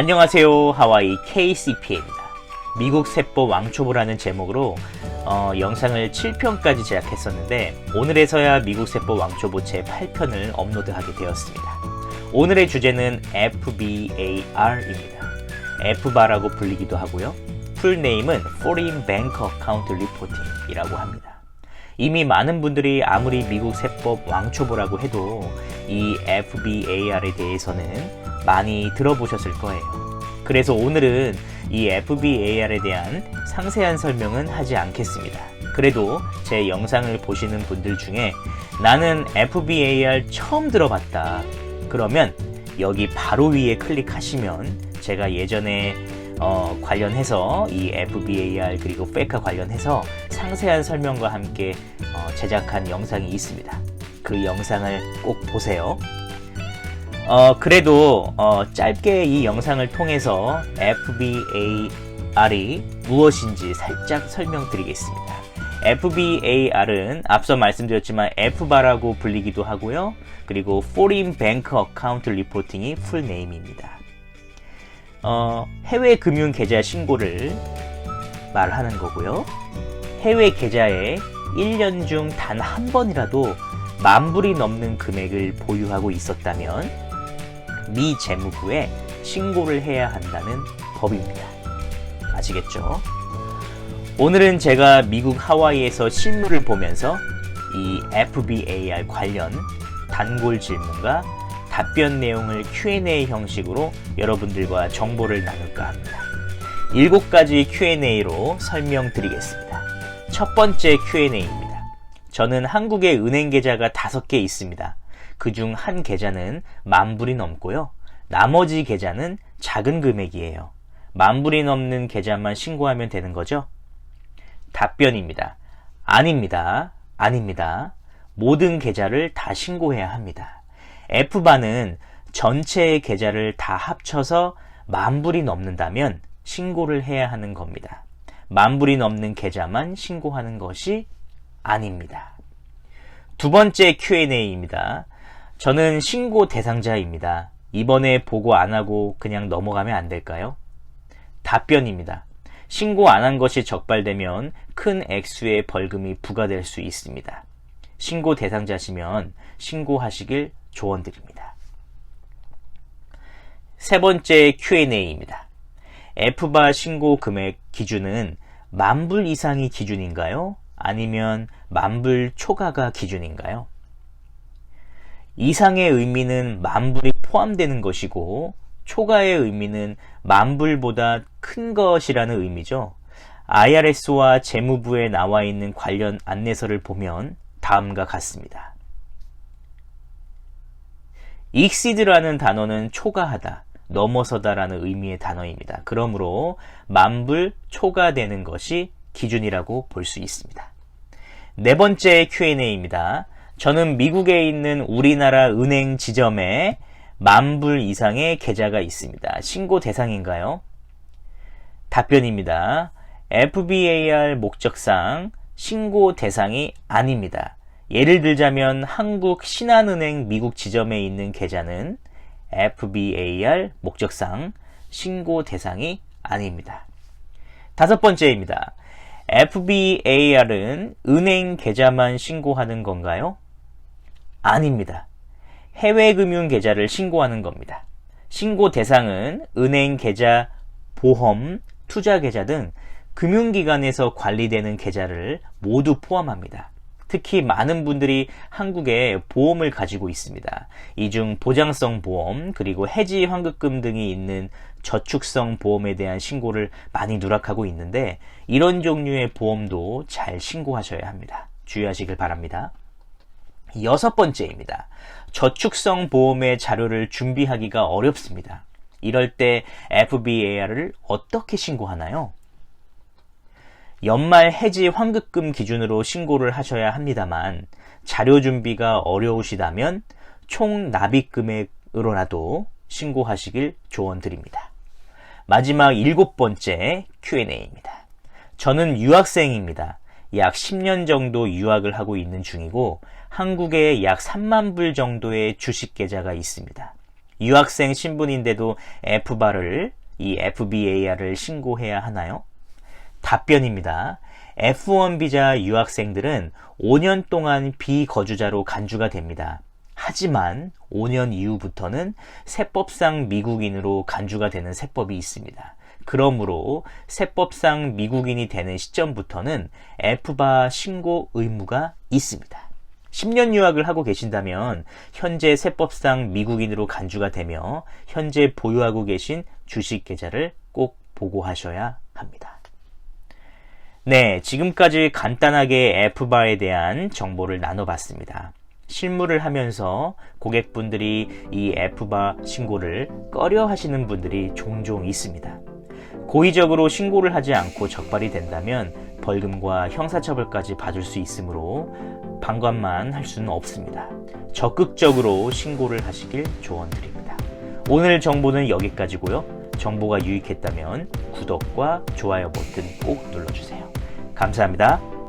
안녕하세요. 하와이 KCP입니다. 미국 세법 왕초보라는 제목으로 어, 영상을 7편까지 제작했었는데 오늘에서야 미국 세법 왕초보 제 8편을 업로드하게 되었습니다. 오늘의 주제는 FBAR입니다. FBAR라고 불리기도 하고요. 풀네임은 Foreign Bank Account Reporting이라고 합니다. 이미 많은 분들이 아무리 미국 세법 왕초보라고 해도 이 FBAR에 대해서는 많이 들어보셨을 거예요. 그래서 오늘은 이 FBAR에 대한 상세한 설명은 하지 않겠습니다. 그래도 제 영상을 보시는 분들 중에 나는 FBAR 처음 들어봤다. 그러면 여기 바로 위에 클릭하시면 제가 예전에 어, 관련해서 이 FBAR 그리고 페카 관련해서 상세한 설명과 함께 어, 제작한 영상이 있습니다. 그 영상을 꼭 보세요. 어, 그래도 어, 짧게 이 영상을 통해서 FBAR이 무엇인지 살짝 설명드리겠습니다. FBAR은 앞서 말씀드렸지만 FBAR라고 불리기도 하고요. 그리고 Foreign Bank Account Reporting이 풀네임입니다. 어, 해외 금융 계좌 신고를 말하는 거고요. 해외 계좌에 1년 중 단 한 번이라도 만 불이 넘는 금액을 보유하고 있었다면 미 재무부에 신고를 해야 한다는 법입니다. 아시겠죠? 오늘은 제가 미국 하와이에서 실물을 보면서 이 FBAR 관련 단골 질문과 답변 내용을 Q&A 형식으로 여러분들과 정보를 나눌까 합니다. 일곱 가지 Q&A로 설명드리겠습니다. 첫 번째 Q&A입니다. 저는 한국에 은행 계좌가 다섯 개 있습니다. 그중 한 계좌는 만 불이 넘고요. 나머지 계좌는 작은 금액이에요. 만 불이 넘는 계좌만 신고하면 되는 거죠? 답변입니다. 아닙니다. 아닙니다. 모든 계좌를 다 신고해야 합니다. F반은 전체의 계좌를 다 합쳐서 만 불이 넘는다면 신고를 해야 하는 겁니다. 만 불이 넘는 계좌만 신고하는 것이 아닙니다. 두 번째 Q&A입니다. 저는 신고 대상자입니다. 이번에 보고 안 하고 그냥 넘어가면 안 될까요? 답변입니다. 신고 안 한 것이 적발되면 큰 액수의 벌금이 부과될 수 있습니다. 신고 대상자시면 신고하시길 조언드립니다. 세 번째 Q&A입니다. F바 신고 금액 기준은 만불 이상이 기준인가요? 아니면 만불 초과가 기준인가요? 이상의 의미는 만불이 포함되는 것이고 초과의 의미는 만불보다 큰 것이라는 의미죠. IRS와 재무부에 나와 있는 관련 안내서를 보면 다음과 같습니다. exceed라는 단어는 초과하다, 넘어서다라는 의미의 단어입니다. 그러므로 만불 초과되는 것이 기준이라고 볼 수 있습니다. 네 번째 Q&A입니다. 저는 미국에 있는 우리나라 은행 지점에 만불 이상의 계좌가 있습니다. 신고 대상인가요? 답변입니다. FBAR 목적상 신고 대상이 아닙니다. 예를 들자면 한국 신한은행 미국 지점에 있는 계좌는 FBAR 목적상 신고 대상이 아닙니다. 다섯 번째입니다. FBAR은 은행 계좌만 신고하는 건가요? 아닙니다. 해외 금융 계좌를 신고하는 겁니다. 신고 대상은 은행 계좌, 보험, 투자 계좌 등 금융기관에서 관리되는 계좌를 모두 포함합니다. 특히 많은 분들이 한국에 보험을 가지고 있습니다. 이 중 보장성 보험, 그리고 해지 환급금 등이 있는 저축성 보험에 대한 신고를 많이 누락하고 있는데 이런 종류의 보험도 잘 신고하셔야 합니다. 주의하시길 바랍니다. 여섯 번째입니다. 저축성 보험의 자료를 준비하기가 어렵습니다. 이럴 때 FBAR을 어떻게 신고하나요? 연말 해지 환급금 기준으로 신고를 하셔야 합니다만 자료 준비가 어려우시다면 총 납입 금액으로라도 신고하시길 조언드립니다. 마지막 일곱 번째 Q&A입니다. 저는 유학생입니다. 약 10년 정도 유학을 하고 있는 중이고 한국에 약 3만 불 정도의 주식 계좌가 있습니다. 유학생 신분인데도 F바를 이 FBAR을 신고해야 하나요? 답변입니다. F1 비자 유학생들은 5년 동안 비거주자로 간주가 됩니다. 하지만 5년 이후부터는 세법상 미국인으로 간주가 되는 세법이 있습니다. 그러므로 세법상 미국인이 되는 시점부터는 F바 신고 의무가 있습니다. 10년 유학을 하고 계신다면 현재 세법상 미국인으로 간주가 되며 현재 보유하고 계신 주식 계좌를 꼭 보고하셔야 합니다. 네, 지금까지 간단하게 F바에 대한 정보를 나눠봤습니다. 실무를 하면서 고객분들이 이 F바 신고를 꺼려 하시는 분들이 종종 있습니다. 고의적으로 신고를 하지 않고 적발이 된다면 벌금과 형사처벌까지 받을 수 있으므로 방관만 할 수는 없습니다. 적극적으로 신고를 하시길 조언드립니다. 오늘 정보는 여기까지고요. 정보가 유익했다면 구독과 좋아요 버튼 꼭 눌러주세요. 감사합니다.